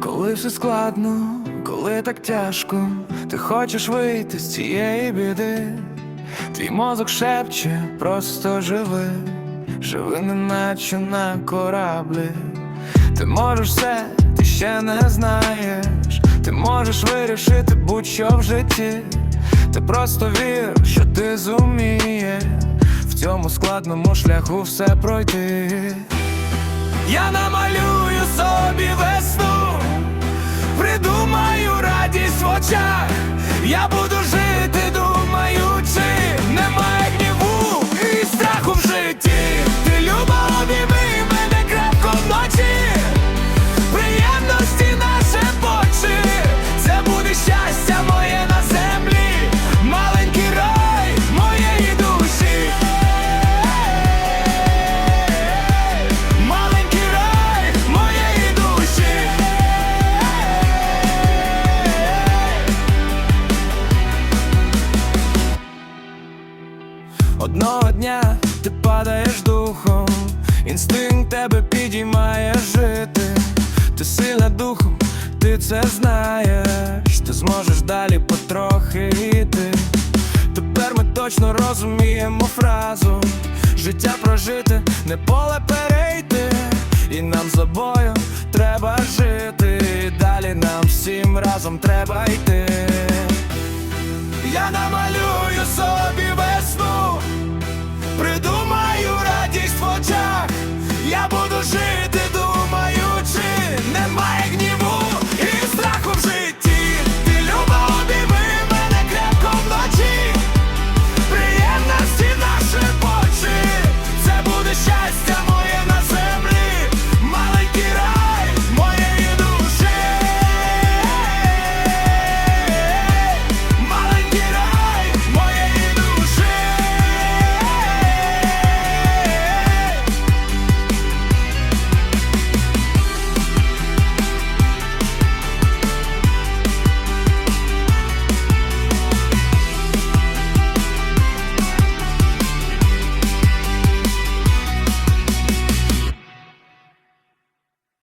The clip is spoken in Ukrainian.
Коли все складно, коли так тяжко, ти хочеш вийти з цієї біди, твій мозок шепче, просто живи, живи неначе на кораблі. Ти можеш все, ти ще не знаєш, ти можеш вирішити будь-що в житті. Ти просто вір, що ти зумієш в цьому складному шляху все пройти. Я намалюю Одного дня ти падаєш духом, інстинкт тебе підіймає жити. Ти сильна духом, ти це знаєш, ти зможеш далі потрохи йти. Тепер ми точно розуміємо фразу Життя прожити, не поле перейти, і нам з обою треба жити. Далі нам всім разом треба йти. Я намалюю собі